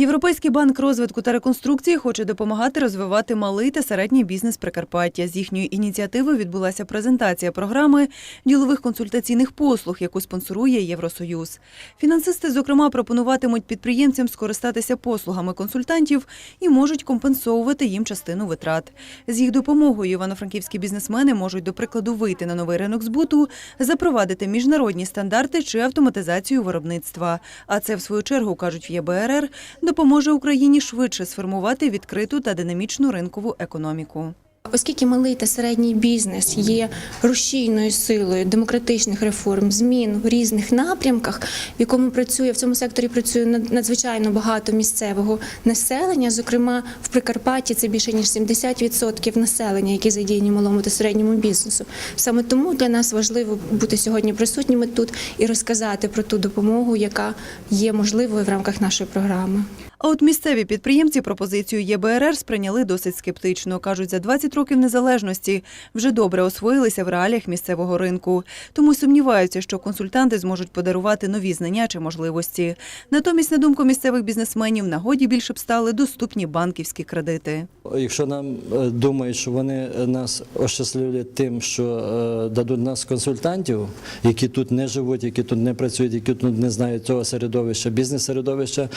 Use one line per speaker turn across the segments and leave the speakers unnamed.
Європейський банк розвитку та реконструкції хоче допомагати розвивати малий та середній бізнес Прикарпаття. З їхньої ініціативи відбулася презентація програми ділових консультаційних послуг, яку спонсорує Євросоюз. Фінансисти, зокрема, пропонуватимуть підприємцям скористатися послугами консультантів і можуть компенсовувати їм частину витрат. З їх допомогою івано-франківські бізнесмени можуть, до прикладу, вийти на новий ринок збуту, запровадити міжнародні стандарти чи автоматизацію виробництва. А це, в свою чергу, кажуть в ЄБРР, допоможе Україні швидше сформувати відкриту та динамічну ринкову економіку.
Оскільки малий та середній бізнес є рушійною силою демократичних реформ, змін в різних напрямках, в якому працює в цьому секторі працює над- надзвичайно багато місцевого населення. Зокрема, в Прикарпатті це більше ніж 70% населення, які задіяні малому та середньому бізнесу. Саме тому для нас важливо бути сьогодні присутніми тут і розказати про ту допомогу, яка є можливою в рамках нашої програми.
А от місцеві підприємці пропозицію ЄБРР сприйняли досить скептично. Кажуть, за 20 років незалежності вже добре освоїлися в реаліях місцевого ринку. Тому сумніваються, що консультанти зможуть подарувати нові знання чи можливості. Натомість, на думку місцевих бізнесменів, нагоді більше б стали доступні банківські кредити.
Якщо нам е, думають, що вони е, нас ощасливлять тим, що е, дадуть нас консультантів, які тут не живуть, які тут не працюють, які тут не знають цього середовища, бізнес-середовища,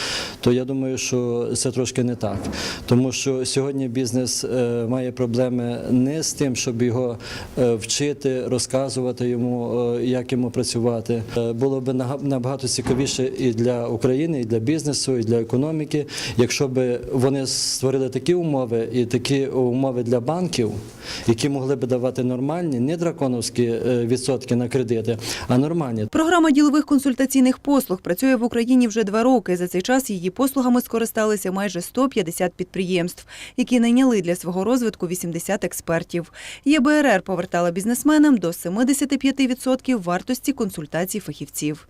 то я думаю, що це трошки не так. Тому що сьогодні бізнес е, має проблеми не з тим, щоб його е, вчити, розказувати йому, е, як йому працювати. Було б набагато цікавіше і для України, і для бізнесу, і для економіки, якщо б вони створили такі умови і такі умови для банків, які могли б давати нормальні, не драконовські відсотки на кредити, а нормальні.
Програма ділових консультаційних послуг працює в Україні вже два роки. За цей час її послугами скористалися майже 150 підприємств, які найняли для свого розвитку 80 експертів. ЄБРР повертала бізнесменам до 75% вартості консультацій фахівців.